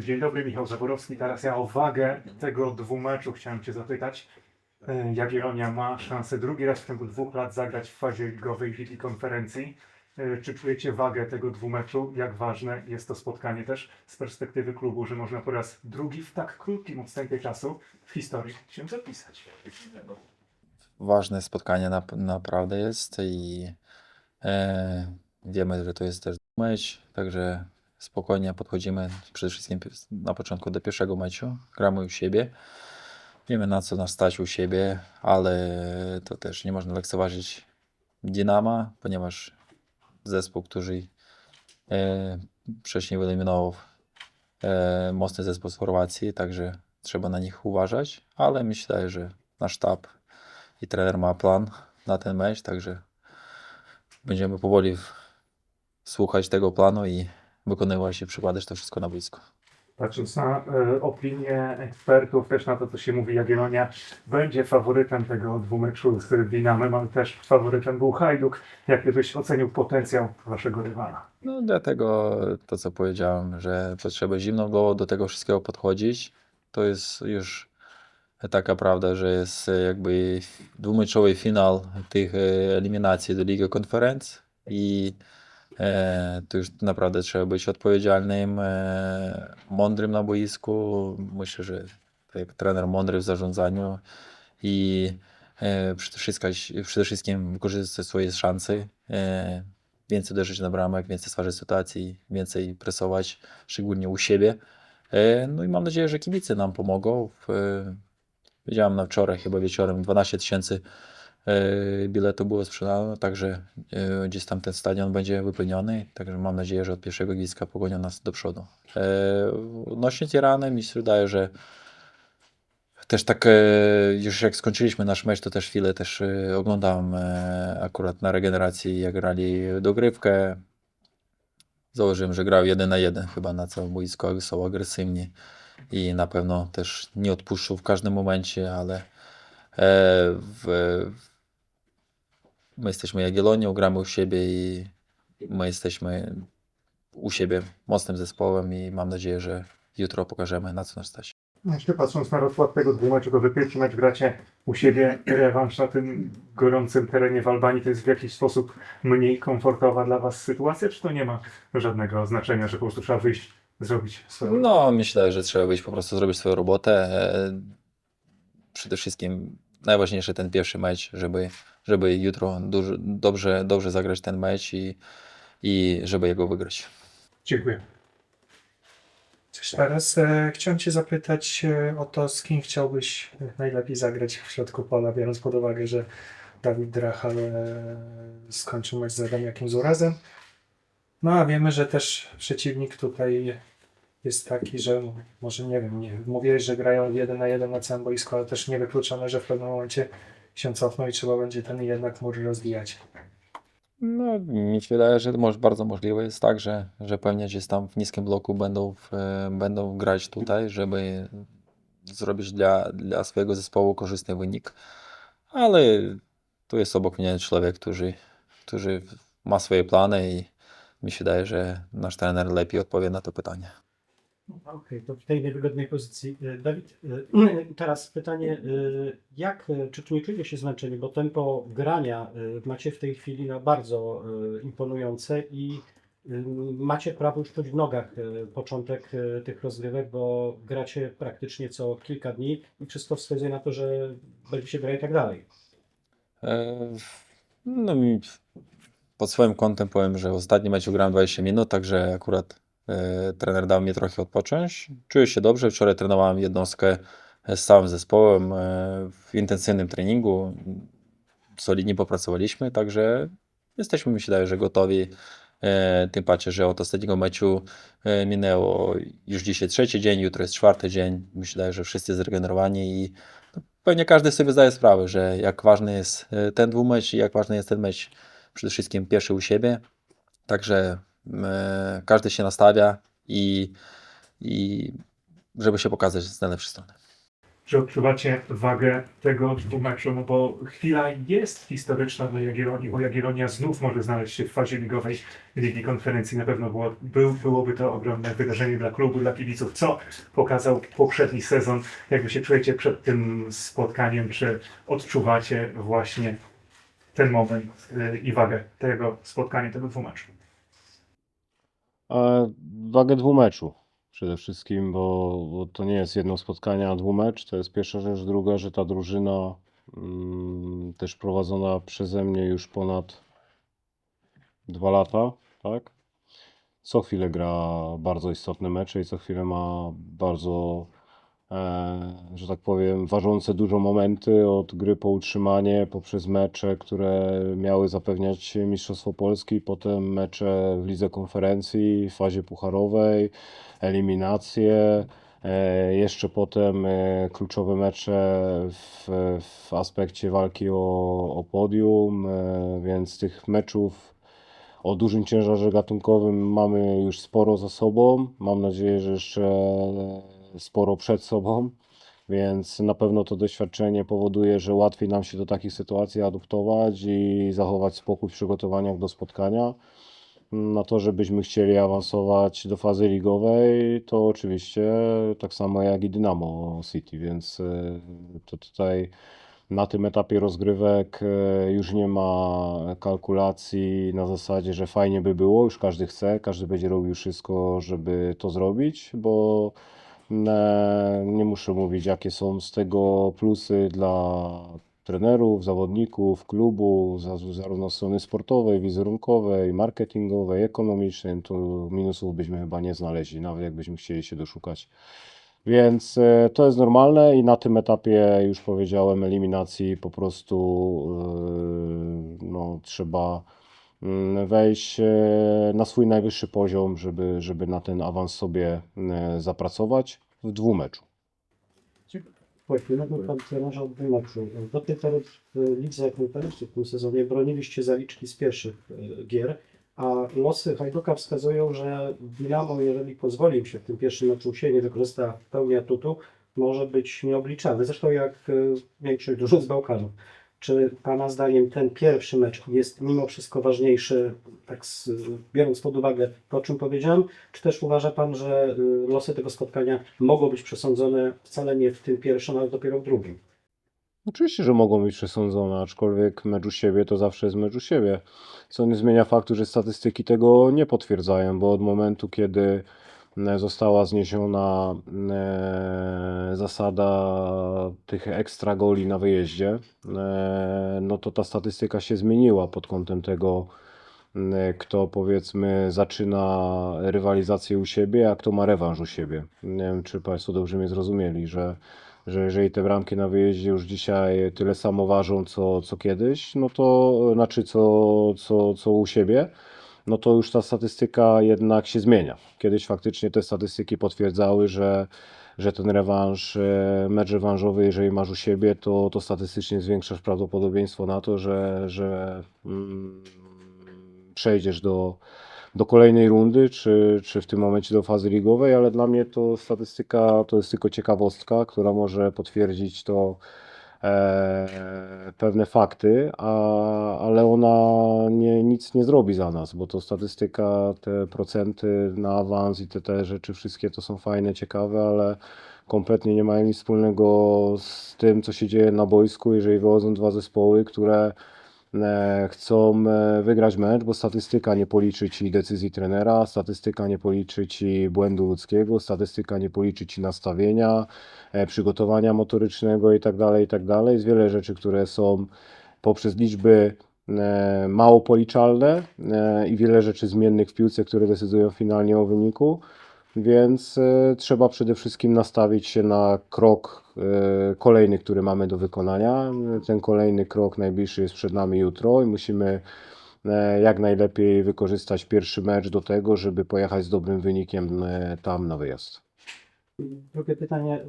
Dzień dobry, Michał Zaborowski. Teraz ja o wagę tego dwumeczu chciałem Cię zapytać. E, Jagiellonia ma szansę drugi raz w ciągu dwóch lat zagrać w fazie ligowej Ligi Konferencji. E, Czy czujecie wagę tego dwumeczu? Jak ważne jest to spotkanie też z perspektywy klubu, że można po raz drugi w tak krótkim odstępie czasu w historii się zapisać? ważne spotkanie nap- naprawdę jest i e, wiemy, że to jest też mecz, także spokojnie podchodzimy przede wszystkim na początku do pierwszego meczu, gramy u siebie, wiemy na co nas stać u siebie, ale to też nie można lekceważyć Dynama, ponieważ zespół, który e, wcześniej wyeliminował e, mocny zespół z Chorwacji, także trzeba na nich uważać, ale myślę, że nasz sztab i trener ma plan na ten mecz, także będziemy powoli słuchać tego planu i wykonywać i przykładać to wszystko na boisku. Patrząc na e, opinię ekspertów, też na to, co się mówi, Jagiellonia będzie faworytem tego dwumeczu z Dinamem, ale też faworytem był Hajduk. Jak byś ocenił potencjał waszego rywala? No dlatego to, co powiedziałem, że potrzeba zimną głową do tego wszystkiego podchodzić, to jest już taka prawda, że jest e, jakby dwumeczowy finał tych e, eliminacji do Ligi Konferencji i e, tu już naprawdę trzeba być odpowiedzialnym, e, mądrym na boisku. Myślę, że tak, trener mądry w zarządzaniu i e, przede wszystkim, przede wszystkim wykorzystać swoje szanse. Więcej uderzyć na bramek, więcej stwarzać sytuacji, więcej presować, szczególnie u siebie. No i mam nadzieję, że kibice nam pomogą. Wiedziałem na wczoraj, chyba wieczorem, 12 tysięcy e, biletów było sprzedano, także e, gdzieś tam ten stadion będzie wypełniony, także mam nadzieję, że od pierwszego gwizdka pogonią nas do przodu. E, Odnośnie Tirany, mi się wydaje, że też tak, e, już jak skończyliśmy nasz mecz, to też chwilę też e, oglądałem e, akurat na regeneracji, jak grali dogrywkę. Założyłem, że grał jeden na jeden chyba na całym boisku, są agresywni i na pewno też nie odpuszczą w każdym momencie, ale e, w, my jesteśmy Jagiellonią, gramy u siebie i my jesteśmy u siebie mocnym zespołem i mam nadzieję, że jutro pokażemy na co nas stać. Jeszcze patrząc na rozkład tego dwumeczu, to wy pierwszy mecz gracie u siebie, rewanż na tym gorącym terenie w Albanii, to jest w jakiś sposób mniej komfortowa dla was sytuacja, czy to nie ma żadnego znaczenia, że po prostu trzeba wyjść, zrobić swoją No, myślę, że trzeba być po prostu zrobić swoją robotę. E, Przede wszystkim najważniejszy ten pierwszy mecz, żeby, żeby jutro dużo, dobrze, dobrze zagrać ten mecz i, i żeby jego wygrać. Dziękuję. Teraz e, chciałem Cię zapytać e, o to, z kim chciałbyś najlepiej zagrać w środku pola, biorąc pod uwagę, że Dawid Drachal e, skończył mecz z Adamiakiem Zurazem. No a wiemy, że też przeciwnik tutaj jest taki, że może nie wiem, nie, mówiłeś, że grają jeden na jeden na całym boisku, ale też niewykluczone, że w pewnym momencie się cofną i trzeba będzie ten jednak mur rozwijać. No, mi się wydaje, że może, bardzo możliwe jest tak, że, że pewnie gdzieś tam w niskim bloku będą, w, będą grać tutaj, żeby zrobić dla, dla swojego zespołu korzystny wynik. Ale tu jest obok mnie człowiek, który, który ma swoje plany i mi się wydaje, że nasz trener lepiej odpowie na to pytanie. Okej, to w tej niewygodnej pozycji. E, Dawid, e, teraz pytanie, e, jak, czy tu nie czujecie się zmęczeni, bo tempo grania macie w tej chwili no, bardzo imponujące i macie prawo już czuć w nogach początek tych rozgrywek, bo gracie praktycznie co kilka dni i wszystko wskazuje na to, że będziecie grać i tak dalej. No mi pod swoim kątem powiem, że w ostatnim meczu grałem 20 minut, także akurat trener dał mi trochę odpocząć. Czuję się dobrze. Wczoraj trenowałem jednostkę z całym zespołem e, w intensywnym treningu. Solidnie popracowaliśmy, także jesteśmy, mi się wydaje, że gotowi. E, Tym bardziej, że od ostatniego meczu e, minęło już dzisiaj trzeci dzień, jutro jest czwarty dzień. Myślę, że wszyscy zregenerowani i Pewnie każdy sobie zdaje sprawę, że jak ważny jest e, ten dwumecz i jak ważny jest ten mecz przede wszystkim pierwszy u siebie. Także e, każdy się nastawia i, i żeby się pokazać z najlepszej strony. Czy odczuwacie wagę tego dwumeczu? No bo chwila jest historyczna dla Jagiellonii, bo Jagiellonia znów może znaleźć się w fazie ligowej Ligi Konferencji. Na pewno było, był, byłoby to ogromne wydarzenie dla klubu, dla kibiców. Co pokazał poprzedni sezon? Jak wy się czujecie przed tym spotkaniem? Czy odczuwacie właśnie ten moment y, i wagę tego spotkania, tego dwumeczu? A wagę dwumeczu przede wszystkim, bo, bo to nie jest jedno spotkanie, a dwumecz. To jest pierwsza rzecz. Druga, że ta drużyna mm, też prowadzona przeze mnie już ponad dwa lata, tak? Co chwilę gra bardzo istotne mecze i co chwilę ma bardzo, e, że tak powiem, ważące dużo momenty od gry po utrzymanie, poprzez mecze, które miały zapewniać Mistrzostwo Polski, potem mecze w Lidze Konferencji, w fazie pucharowej, eliminacje, e, jeszcze potem e, kluczowe mecze w, w aspekcie walki o, o podium, e, więc tych meczów o dużym ciężarze gatunkowym mamy już sporo za sobą. Mam nadzieję, że jeszcze sporo przed sobą, więc na pewno to doświadczenie powoduje, że łatwiej nam się do takich sytuacji adaptować i zachować spokój w przygotowaniach do spotkania. Na to, żebyśmy chcieli awansować do fazy ligowej, to oczywiście tak samo jak i Dynamo City, więc e, to tutaj na tym etapie rozgrywek e, już nie ma kalkulacji na zasadzie, że fajnie by było, już każdy chce, każdy będzie robił wszystko, żeby to zrobić, bo nie muszę mówić, jakie są z tego plusy dla trenerów, zawodników, klubu, za- zarówno strony sportowej, wizerunkowej, marketingowej, ekonomicznej, tu minusów byśmy chyba nie znaleźli, nawet jakbyśmy chcieli się doszukać. Więc e, to jest normalne i na tym etapie już powiedziałem eliminacji po prostu e, no, trzeba wejść e, na swój najwyższy poziom, żeby, żeby na ten awans sobie e, zapracować w dwumeczu. Pan trenerze od dwumeczu. Do tej pory w Lidze Konferencji w tym sezonie broniliście zaliczki z pierwszych e, gier, a losy Hajduka wskazują, że Dinamo, jeżeli pozwoli im się w tym pierwszym meczu się nie wykorzysta w pełni atutu, może być nieobliczalny. Zresztą jak e, większość drużyn z Bałkanów. Czy Pana zdaniem ten pierwszy mecz jest mimo wszystko ważniejszy, tak z, biorąc pod uwagę to, o czym powiedziałem, czy też uważa Pan, że y, losy tego spotkania mogą być przesądzone wcale nie w tym pierwszym, ale dopiero w drugim? Oczywiście, że mogą być przesądzone, aczkolwiek mecz u siebie to zawsze jest mecz u siebie. Co nie zmienia faktu, że statystyki tego nie potwierdzają, bo od momentu, kiedy została zniesiona e, zasada tych ekstra goli na wyjeździe, e, no to ta statystyka się zmieniła pod kątem tego, kto powiedzmy zaczyna rywalizację u siebie, a kto ma rewanż u siebie. Nie wiem, czy Państwo dobrze mnie zrozumieli, że że jeżeli te bramki na wyjeździe już dzisiaj tyle samo ważą, co, co kiedyś, no to znaczy co, co, co u siebie, no to już ta statystyka jednak się zmienia. Kiedyś faktycznie te statystyki potwierdzały, że, że ten rewanż, e, mecz rewanżowy, jeżeli masz u siebie, to, to statystycznie zwiększasz prawdopodobieństwo na to, że, że mm, przejdziesz do, do kolejnej rundy, czy, czy w tym momencie do fazy ligowej, ale dla mnie to statystyka to jest tylko ciekawostka, która może potwierdzić to e, pewne fakty, a, ale ona nie, nic nie zrobi za nas, bo to statystyka, te procenty na awans i te, te rzeczy wszystkie to są fajne, ciekawe, ale kompletnie nie mają nic wspólnego z tym, co się dzieje na boisku, jeżeli wychodzą dwa zespoły, które chcą e, wygrać mecz, bo statystyka nie policzy ci decyzji trenera, statystyka nie policzy ci błędu ludzkiego, statystyka nie policzy ci nastawienia, e, przygotowania motorycznego i tak dalej, i tak. Jest wiele rzeczy, które są poprzez liczby e, mało policzalne e, i wiele rzeczy zmiennych w piłce, które decydują finalnie o wyniku. Więc e, trzeba przede wszystkim nastawić się na krok e, kolejny, który mamy do wykonania. Ten kolejny krok najbliższy jest przed nami jutro i musimy e, jak najlepiej wykorzystać pierwszy mecz do tego, żeby pojechać z dobrym wynikiem tam na wyjazd. Drugie pytanie.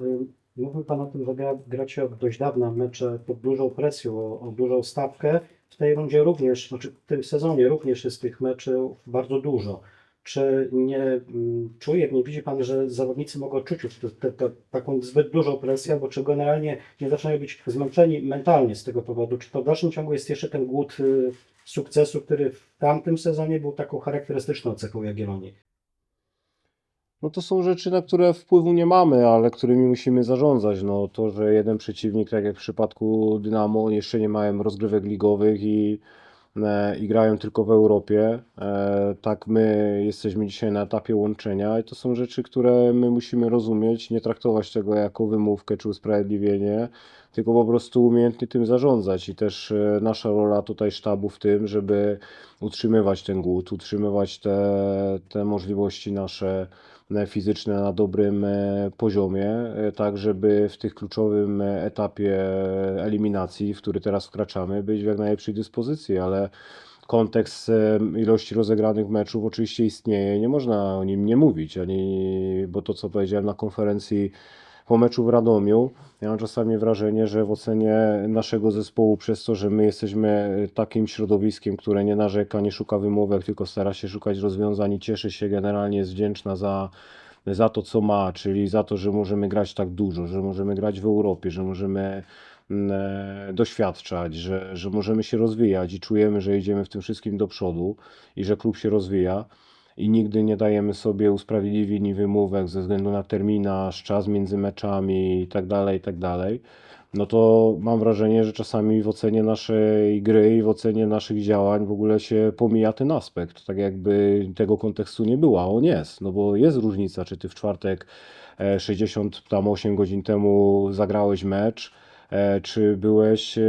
Mówił Pan o tym, że gra, gracie od dość dawna mecze pod dużą presją, o, o dużą stawkę. W tej rundzie również, znaczy w tym sezonie również jest tych meczów bardzo dużo. Czy nie mm, czuje, nie widzi Pan, że zawodnicy mogą czuć już te, te, te, taką zbyt dużą presję, bo czy generalnie nie zaczynają być zmęczeni mentalnie z tego powodu? Czy to w dalszym ciągu jest jeszcze ten głód y, sukcesu, który w tamtym sezonie był taką charakterystyczną cechą Jagiellonii? No to są rzeczy, na które wpływu nie mamy, ale którymi musimy zarządzać. No to, że jeden przeciwnik, tak jak w przypadku Dynamo, jeszcze nie mają rozgrywek ligowych i, i grają tylko w Europie. E, tak my jesteśmy dzisiaj na etapie łączenia i to są rzeczy, które my musimy rozumieć, nie traktować tego jako wymówkę czy usprawiedliwienie, tylko po prostu umiejętnie tym zarządzać. I też e, nasza rola tutaj sztabu w tym, żeby utrzymywać ten głód, utrzymywać te, te możliwości nasze e, fizyczne na dobrym e, poziomie, e, tak żeby w tych kluczowym e, etapie eliminacji, w który teraz wkraczamy, być w jak najlepszej dyspozycji, ale kontekst e, ilości rozegranych meczów oczywiście istnieje, nie można o nim nie mówić, ani, bo to co powiedziałem na konferencji po meczu w Radomiu, ja mam czasami wrażenie, że w ocenie naszego zespołu, przez to, że my jesteśmy takim środowiskiem, które nie narzeka, nie szuka wymówek, tylko stara się szukać rozwiązań i cieszy się, generalnie jest wdzięczna za, za to, co ma, czyli za to, że możemy grać tak dużo, że możemy grać w Europie, że możemy mm, e, doświadczać, że, że możemy się rozwijać i czujemy, że idziemy w tym wszystkim do przodu i że klub się rozwija i nigdy nie dajemy sobie usprawiedliwień i wymówek ze względu na terminarz, czas między meczami i tak dalej, i tak no to mam wrażenie, że czasami w ocenie naszej gry i w ocenie naszych działań w ogóle się pomija ten aspekt, tak jakby tego kontekstu nie było, a on jest, no bo jest różnica, czy ty w czwartek e, 68 godzin temu zagrałeś mecz, e, czy byłeś e,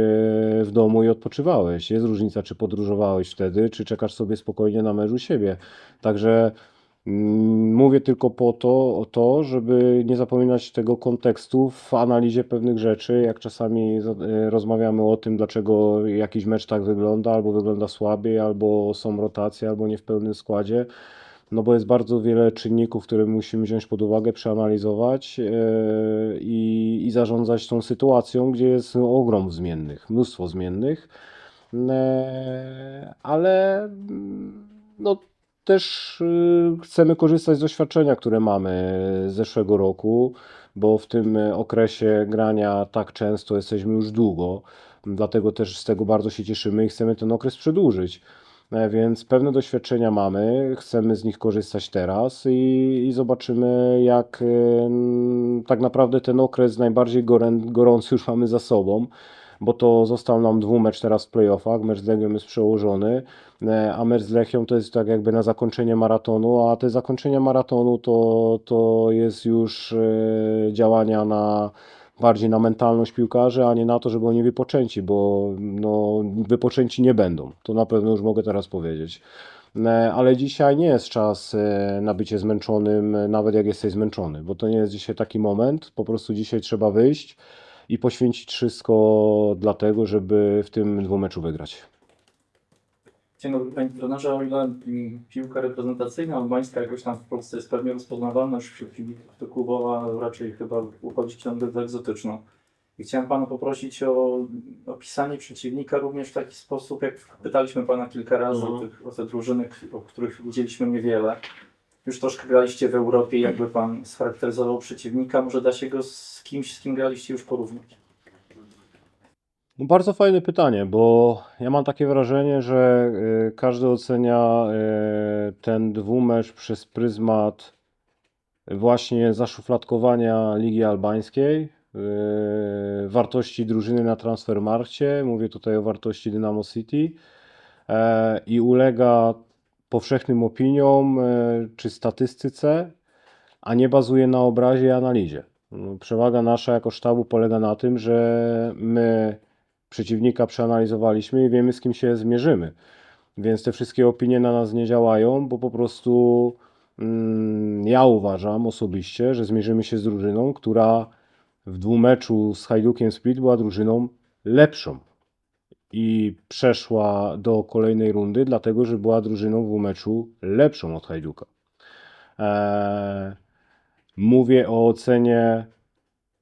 w domu i odpoczywałeś. Jest różnica, czy podróżowałeś wtedy, czy czekasz sobie spokojnie na mecz u siebie. Także mm, mówię tylko po to, o to, żeby nie zapominać tego kontekstu w analizie pewnych rzeczy, jak czasami za- e, rozmawiamy o tym, dlaczego jakiś mecz tak wygląda, albo wygląda słabiej, albo są rotacje, albo nie w pełnym składzie. No bo jest bardzo wiele czynników, które musimy wziąć pod uwagę, przeanalizować e, i, zarządzać tą sytuacją, gdzie jest ogrom zmiennych, mnóstwo zmiennych, E, ale no, też y, chcemy korzystać z doświadczenia, które mamy z zeszłego roku, bo w tym okresie grania tak często jesteśmy już długo, dlatego też z tego bardzo się cieszymy i chcemy ten okres przedłużyć. E, Więc pewne doświadczenia mamy, chcemy z nich korzystać teraz i, i zobaczymy, jak e, tak naprawdę ten okres najbardziej gorący już mamy za sobą, bo to został nam dwumecz teraz w playoffach, mecz z Legią jest przełożony, e, a mecz z Lechią to jest tak jakby na zakończenie maratonu, a te zakończenie maratonu to, to jest już działania na bardziej na mentalność piłkarzy, a nie na to, żeby oni wypoczęci, bo no, wypoczęci nie będą. To na pewno już mogę teraz powiedzieć. E, Ale dzisiaj nie jest czas e, na bycie zmęczonym, e, nawet jak jesteś zmęczony, bo to nie jest dzisiaj taki moment. Po prostu dzisiaj trzeba wyjść i poświęcić wszystko dlatego, żeby w tym dwumeczu wygrać. Dzień dobry Panie Trenerze, o ile piłka reprezentacyjna albańska jakoś tam w Polsce jest pewnie rozpoznawalna, wśród kibiców, klubowa raczej chyba uchodzi ciągle za egzotyczną. I chciałem Pana poprosić o opisanie przeciwnika również w taki sposób, jak pytaliśmy Pana kilka razy o, tych, o te drużyny, o których widzieliśmy niewiele. Już troszkę graliście w Europie, jakby Pan scharakteryzował przeciwnika, może da się go z kimś, z kim graliście już porównać. No bardzo fajne pytanie, bo ja mam takie wrażenie, że y, każdy ocenia y, ten dwumecz przez pryzmat właśnie zaszufladkowania Ligi Albańskiej, y, wartości drużyny na Transfermarkcie, mówię tutaj o wartości Dynamo City e, i ulega powszechnym opiniom e, czy statystyce, a nie bazuje na obrazie i analizie. No, Przewaga nasza jako sztabu polega na tym, że my przeciwnika przeanalizowaliśmy i wiemy, z kim się zmierzymy. Więc te wszystkie opinie na nas nie działają, bo po prostu mm, ja uważam osobiście, że zmierzymy się z drużyną, która w dwumeczu z Hajdukiem Split była drużyną lepszą i przeszła do kolejnej rundy, dlatego że była drużyną w dwumeczu lepszą od Hajduka. Eee, mówię o ocenie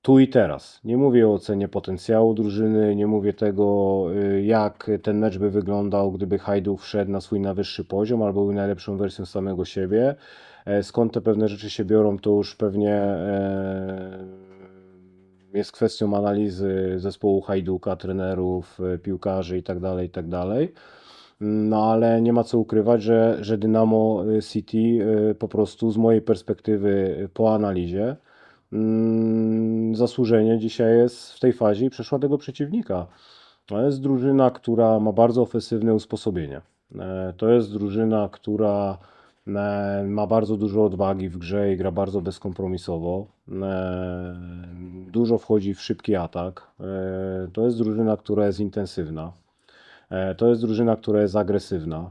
tu i teraz. Nie mówię o ocenie potencjału drużyny, nie mówię tego, y, jak ten mecz by wyglądał, gdyby Hajduk wszedł na swój najwyższy poziom albo był najlepszą wersją samego siebie. E, Skąd te pewne rzeczy się biorą, to już pewnie e, jest kwestią analizy zespołu Hajduka, trenerów, e, piłkarzy itd., itd. No ale nie ma co ukrywać, że, że Dynamo City po prostu z mojej perspektywy po analizie zasłużenie dzisiaj jest w tej fazie i przeszła tego przeciwnika. To jest drużyna, która ma bardzo ofensywne usposobienie. E, To jest drużyna, która e, ma bardzo dużo odwagi w grze i gra bardzo bezkompromisowo. E, Dużo wchodzi w szybki atak. To jest drużyna, która jest intensywna. E, To jest drużyna, która jest agresywna. E,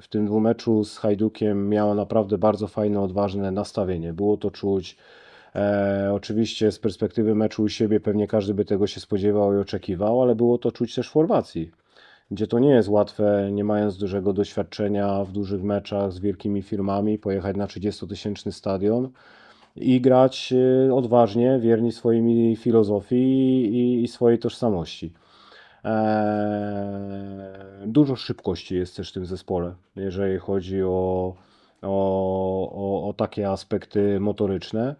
W tym dwumeczu z Hajdukiem miała naprawdę bardzo fajne, odważne nastawienie. Było to czuć. E, oczywiście z perspektywy meczu u siebie pewnie każdy by tego się spodziewał i oczekiwał, ale było to czuć też w Chorwacji, gdzie to nie jest łatwe, nie mając dużego doświadczenia w dużych meczach z wielkimi firmami, pojechać na 30-tysięczny stadion i grać e, odważnie, wierni swojej filozofii i, i swojej tożsamości. Eee, Dużo szybkości jest też w tym zespole, jeżeli chodzi o, o, o, o takie aspekty motoryczne.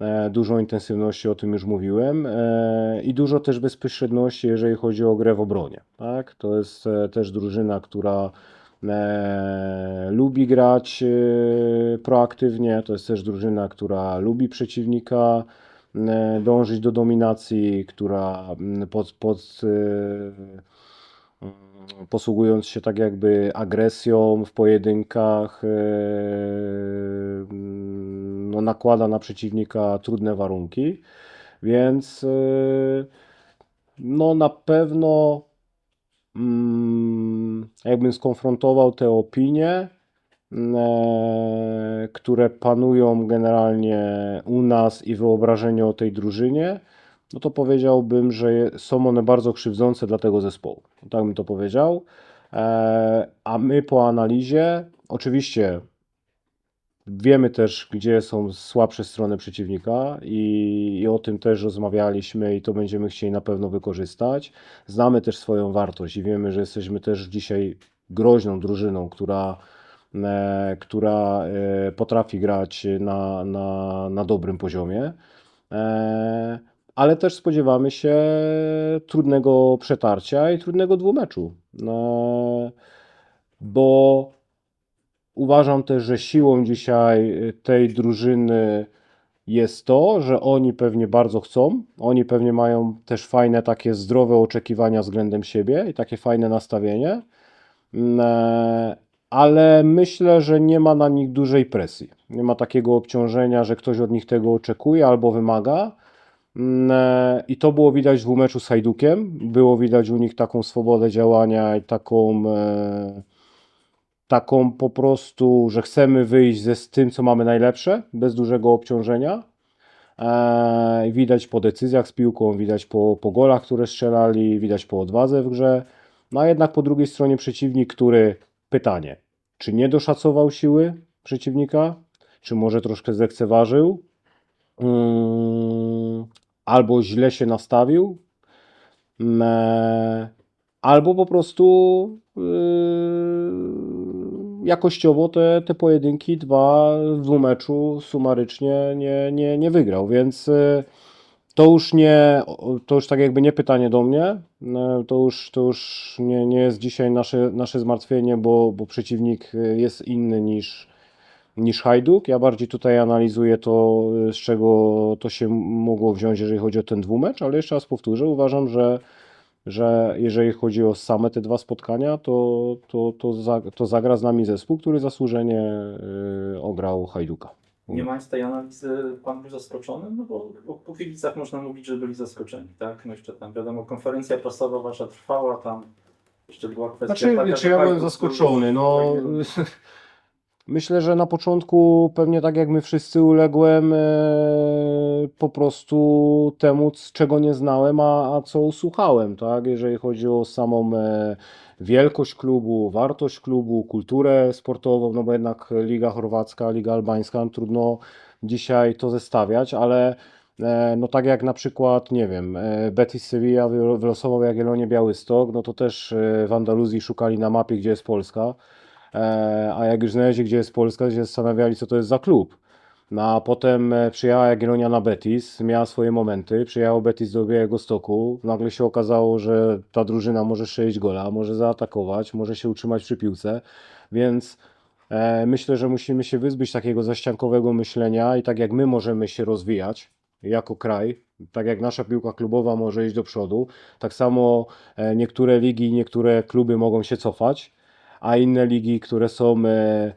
E, Dużo intensywności, o tym już mówiłem, e, i dużo też bezpośredności, jeżeli chodzi o grę w obronie. Tak? To jest e, też drużyna, która e, lubi grać e, proaktywnie. To jest też drużyna, która lubi przeciwnika dążyć do dominacji, która mm, pod, pod, e, mm, posługując się tak jakby agresją w pojedynkach, e, mm, no, nakłada na przeciwnika trudne warunki. Więc e, no na pewno jakbym skonfrontował te opinie, e, które panują generalnie u nas i wyobrażenie o tej drużynie, no to powiedziałbym, że są one bardzo krzywdzące dla tego zespołu. Tak bym to powiedział. E, A my po analizie, oczywiście wiemy też, gdzie są słabsze strony przeciwnika i, i o tym też rozmawialiśmy i to będziemy chcieli na pewno wykorzystać. Znamy też swoją wartość i wiemy, że jesteśmy też dzisiaj groźną drużyną, która, e, która e, potrafi grać na, na, na dobrym poziomie. E, ale też spodziewamy się trudnego przetarcia i trudnego dwumeczu. E, bo uważam też, że siłą dzisiaj tej drużyny jest to, że oni pewnie bardzo chcą. Oni pewnie mają też fajne, takie zdrowe oczekiwania względem siebie i takie fajne nastawienie. Ale myślę, że nie ma na nich dużej presji. Nie ma takiego obciążenia, że ktoś od nich tego oczekuje albo wymaga. Mm, e, I to było widać w dwumeczu z Hajdukiem. Było widać u nich taką swobodę działania i taką, e, taką po prostu, że chcemy wyjść ze z tym, co mamy najlepsze, bez dużego obciążenia. E, Widać po decyzjach z piłką, widać po, po golach, które strzelali, widać po odwadze w grze. No a jednak po drugiej stronie przeciwnik, który pytanie, czy nie doszacował siły przeciwnika, czy może troszkę zlekceważył, Mm, albo źle się nastawił, mm, albo po prostu yy, jakościowo te, te pojedynki dwa w dwumeczu sumarycznie nie, nie, nie wygrał, więc yy, to już nie, to już tak jakby nie pytanie do mnie, no, to już, to już nie, nie jest dzisiaj nasze, nasze zmartwienie, bo, bo przeciwnik y, jest inny niż, niż Hajduk. Ja bardziej tutaj analizuję to, y, z czego to się mogło wziąć, jeżeli chodzi o ten dwumecz, ale jeszcze raz powtórzę, uważam, że, że jeżeli chodzi o same te dwa spotkania, to, to, to, za, to zagra z nami zespół, który zasłużenie ograł Hajduka. Nie mając tej analizy, pan był zaskoczony? No bo po, po kibicach można mówić, że byli zaskoczeni, tak? No jeszcze tam wiadomo, konferencja prasowa wasza trwała, tam jeszcze była kwestia Znaczy, taka, czy ja byłem zaskoczony? No, myślę, że na początku pewnie tak jak my wszyscy uległem e, po prostu temu, czego nie znałem, a, a co usłuchałem, tak? Jeżeli chodzi o samą e, wielkość klubu, wartość klubu, kulturę sportową, no bo jednak Liga Chorwacka, Liga Albańska, trudno dzisiaj to zestawiać, ale E, No tak jak na przykład, nie wiem, Betis Sevilla wy- wylosował Jagiellonię Białystok, no to też w Andaluzji szukali na mapie, gdzie jest Polska, a jak już znaleźli, gdzie jest Polska, się zastanawiali, co to jest za klub. No a potem e, przyjechała Jagiellonia na Betis, miała swoje momenty, przyjechał Betis do Białego Stoku, nagle się okazało, że ta drużyna może strzelić gola, może zaatakować, może się utrzymać przy piłce, więc e, myślę, że musimy się wyzbyć takiego zaściankowego myślenia i tak jak my możemy się rozwijać jako kraj, tak jak nasza piłka klubowa może iść do przodu, tak samo e, niektóre ligi, niektóre kluby mogą się cofać, a inne ligi, które są e,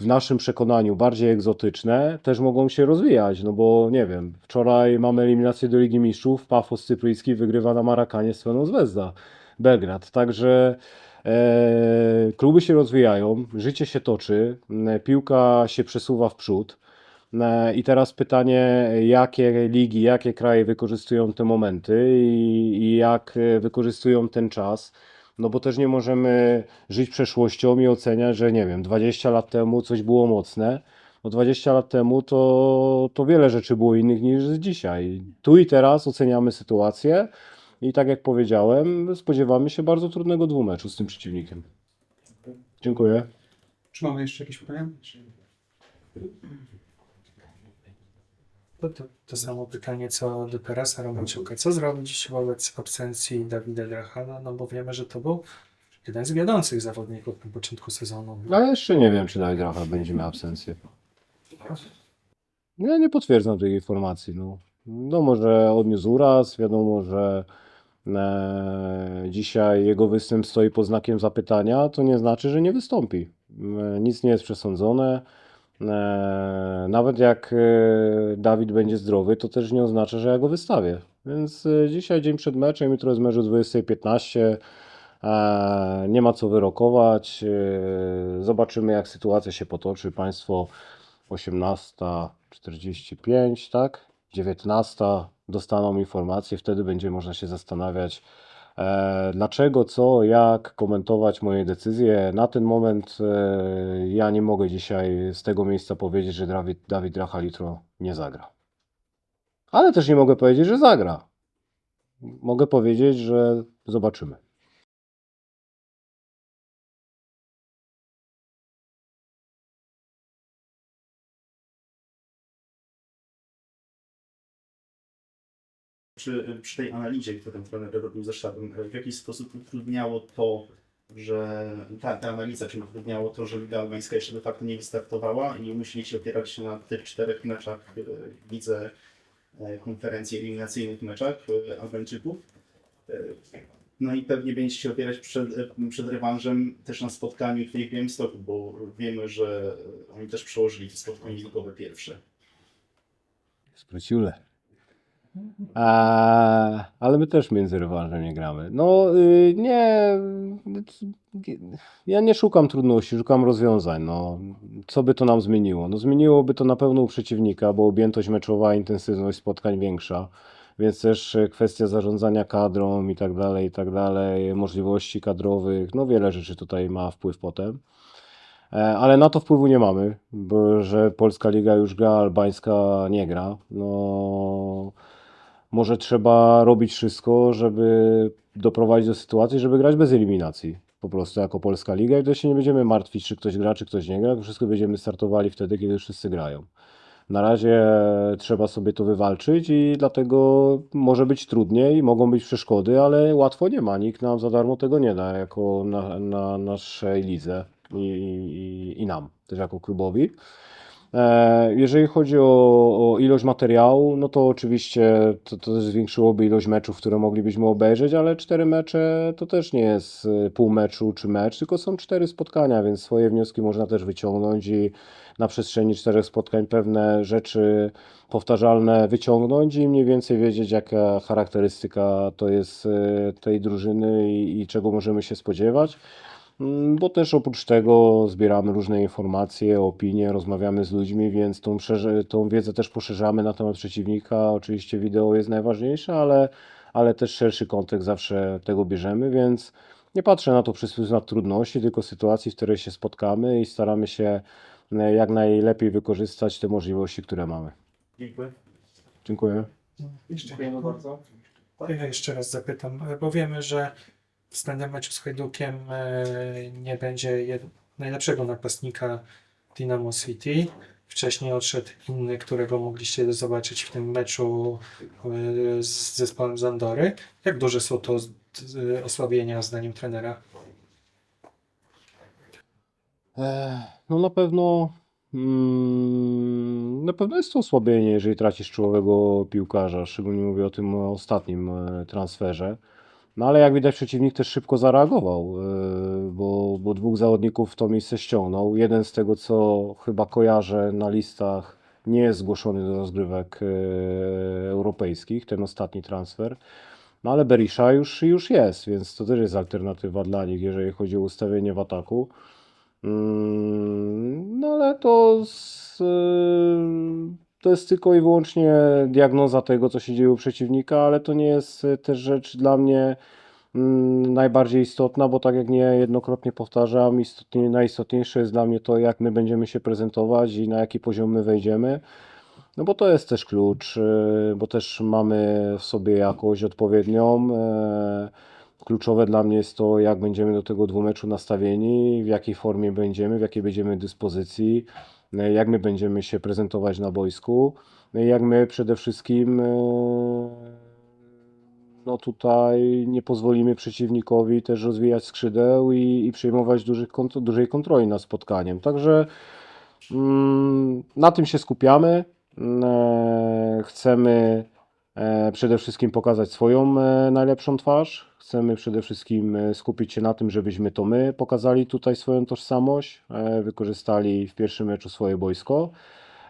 w naszym przekonaniu bardziej egzotyczne, też mogą się rozwijać, no bo nie wiem, wczoraj mamy eliminację do Ligi Mistrzów, Pafos Cypryjski wygrywa na Marakanie z Sweną Zvezda, Belgrad, także e, kluby się rozwijają, życie się toczy, piłka się przesuwa w przód. E, i teraz pytanie, jakie ligi, jakie kraje wykorzystują te momenty i, i jak e, wykorzystują ten czas, no bo też nie możemy żyć przeszłością i oceniać, że nie wiem, 20 lat temu coś było mocne. No 20 lat temu to, to wiele rzeczy było innych niż dzisiaj. Tu i teraz oceniamy sytuację i tak jak powiedziałem, spodziewamy się bardzo trudnego dwumeczu z tym przeciwnikiem. Dziękuję. Czy mamy jeszcze jakieś pytania? To, to, to samo pytanie co do Perasa Romanciuka. Co zrobić wobec absencji Dawida Drachala? No bo wiemy, że to był jeden z wiodących zawodników na początku sezonu. Ale jeszcze nie wiem, czy Dawid Racha będzie miał absencję. Ja nie potwierdzam tej informacji. No, no może odniósł uraz, wiadomo, że e, dzisiaj jego występ stoi pod znakiem zapytania, to nie znaczy, że nie wystąpi. E, nic nie jest przesądzone. E, nawet jak e, Dawid będzie zdrowy, to też nie oznacza, że ja go wystawię. Więc e, dzisiaj dzień przed meczem, jutro jest mecz o 20.15. E, Nie ma co wyrokować. Zobaczymy, jak sytuacja się potoczy. Państwo 18.45, tak? 19 dostaną informację, wtedy będzie można się zastanawiać, dlaczego, co, jak komentować moje decyzje. Na ten moment e, ja nie mogę dzisiaj z tego miejsca powiedzieć, że Dawid, Dawid Rachal nie zagra. Ale też nie mogę powiedzieć, że zagra. Mogę powiedzieć, że zobaczymy. Przy, przy tej analizie, którą trener robił ze sztabem, w jakiś sposób utrudniało to, że ta, ta analiza, czy utrudniało to, że Liga Albańska jeszcze de facto nie wystartowała i musieli się opierać się na tych czterech meczach e, w lidze e, konferencji eliminacyjnych meczach e, Albańczyków. No i pewnie będziecie się opierać przed, przed rewanżem też na spotkaniu w Białymstoku, bo wiemy, że oni też przełożyli spotkanie ligowe pierwsze. Spróciule. A, ale my też między rewanżem nie gramy. No y, nie, ja nie szukam trudności, szukam rozwiązań. No, co by to nam zmieniło? No zmieniłoby to na pewno u przeciwnika, bo objętość meczowa, intensywność spotkań większa, więc też kwestia zarządzania kadrą i tak dalej, i tak dalej, możliwości kadrowych, no wiele rzeczy tutaj ma wpływ potem. E, Ale na to wpływu nie mamy, bo że Polska Liga już gra, albańska nie gra. No, może trzeba robić wszystko, żeby doprowadzić do sytuacji, żeby grać bez eliminacji. Po prostu jako Polska Liga i to się nie będziemy martwić, czy ktoś gra, czy ktoś nie gra. Wszystko będziemy startowali wtedy, kiedy wszyscy grają. Na razie trzeba sobie to wywalczyć i dlatego może być trudniej, mogą być przeszkody, ale łatwo nie ma. Nikt nam za darmo tego nie da jako na, na naszej lidze i, i, i nam też jako klubowi. E, Jeżeli chodzi o, o ilość materiału, no to oczywiście to, to zwiększyłoby ilość meczów, które moglibyśmy obejrzeć, ale cztery mecze to też nie jest e, pół meczu czy mecz, tylko są cztery spotkania, więc swoje wnioski można też wyciągnąć i na przestrzeni czterech spotkań pewne rzeczy powtarzalne wyciągnąć i mniej więcej wiedzieć, jaka charakterystyka to jest e, tej drużyny i, i czego możemy się spodziewać. Mm, Bo też oprócz tego zbieramy różne informacje, opinie, rozmawiamy z ludźmi, więc tą, tą wiedzę też poszerzamy na temat przeciwnika. Oczywiście wideo jest najważniejsze, ale, ale też szerszy kontekst zawsze tego bierzemy, więc nie patrzę na to przez pryzmat trudności, tylko sytuacji, w której się spotkamy i staramy się e, jak najlepiej wykorzystać te możliwości, które mamy. Dziękuję. Dziękuję. Dziękujemy bardzo. Ja jeszcze raz zapytam, bo wiemy, że względem meczu z Hajdukiem e, nie będzie najlepszego napastnika Dynamo City. Wcześniej odszedł inny, którego mogliście zobaczyć w tym meczu e, z zespołem Zandory. Jak duże są to osłabienia zdaniem trenera? Ech, No na pewno mm, na pewno jest to osłabienie, jeżeli tracisz czołowego piłkarza, szczególnie mówię o tym ostatnim e, transferze. No ale jak widać przeciwnik też szybko zareagował, e, bo, bo dwóch zawodników w to miejsce ściągnął. Jeden z tego co chyba kojarzę na listach nie jest zgłoszony do rozgrywek e, europejskich, ten ostatni transfer. No ale Berisha już, już jest, więc to też jest alternatywa dla nich, jeżeli chodzi o ustawienie w ataku. Mm, No ale to, z, y, to jest tylko i wyłącznie diagnoza tego, co się dzieje u przeciwnika, ale to nie jest y, też rzecz dla mnie mm, najbardziej istotna, bo tak jak niejednokrotnie powtarzam, istotnie, najistotniejsze jest dla mnie to, jak my będziemy się prezentować i na jaki poziom my wejdziemy. No bo to jest też klucz, y, bo też mamy w sobie jakość odpowiednią. e, Kluczowe dla mnie jest to, jak będziemy do tego dwumeczu nastawieni, w jakiej formie będziemy, w jakiej będziemy dyspozycji, jak my będziemy się prezentować na boisku, i jak my przede wszystkim e, no tutaj nie pozwolimy przeciwnikowi też rozwijać skrzydeł i, i przejmować dużych, dużej kontroli nad spotkaniem. Także mm, na tym się skupiamy. E, Chcemy e, przede wszystkim pokazać swoją e, najlepszą twarz. Chcemy przede wszystkim e, skupić się na tym, żebyśmy to my pokazali tutaj swoją tożsamość, e, wykorzystali w pierwszym meczu swoje boisko.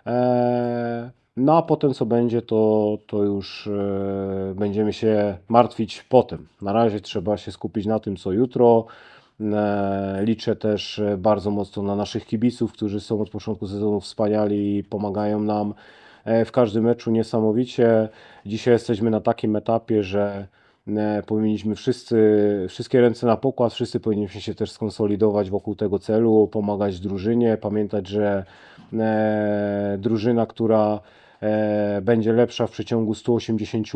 E, No a potem co będzie, to, to już e, będziemy się martwić potem. Na razie trzeba się skupić na tym, co jutro. E, Liczę też e, bardzo mocno na naszych kibiców, którzy są od początku sezonu wspaniali i pomagają nam e, w każdym meczu niesamowicie. Dzisiaj jesteśmy na takim etapie, że e, powinniśmy wszyscy, wszystkie ręce na pokład, wszyscy powinniśmy się też skonsolidować wokół tego celu, pomagać drużynie, pamiętać, że e, drużyna, która e, będzie lepsza w przeciągu 180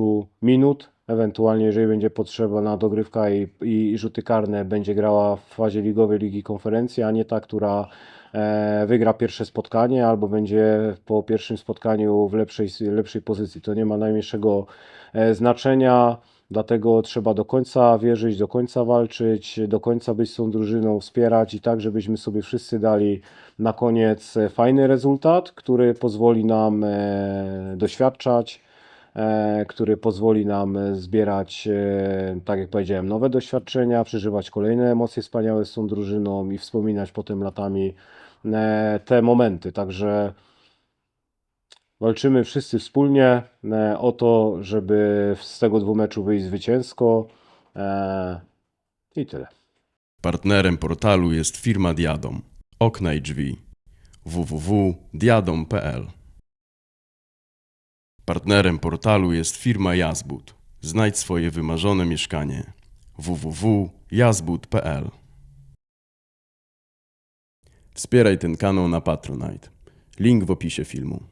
minut, ewentualnie jeżeli będzie potrzebna dogrywka i, i, rzuty karne, będzie grała w fazie ligowej Ligi Konferencji, a nie ta, która e, wygra pierwsze spotkanie albo będzie po pierwszym spotkaniu w lepszej, lepszej pozycji. To nie ma najmniejszego e, znaczenia. Dlatego trzeba do końca wierzyć, do końca walczyć, do końca być z tą drużyną, wspierać i tak, żebyśmy sobie wszyscy dali na koniec fajny rezultat, który pozwoli nam e, doświadczać, który pozwoli nam e, zbierać, e, tak jak powiedziałem, nowe doświadczenia, przeżywać kolejne emocje wspaniałe z tą drużyną i wspominać potem latami e, te momenty. Także walczymy wszyscy wspólnie e, o to, żeby z tego dwumeczu wyjść zwycięsko. E, I tyle. Partnerem portalu jest firma Diadom. Okna i drzwi. www.diadom.pl Partnerem portalu jest firma Jazbud. Znajdź swoje wymarzone mieszkanie. www.jazbud.pl Wspieraj ten kanał na Patronite. Link w opisie filmu.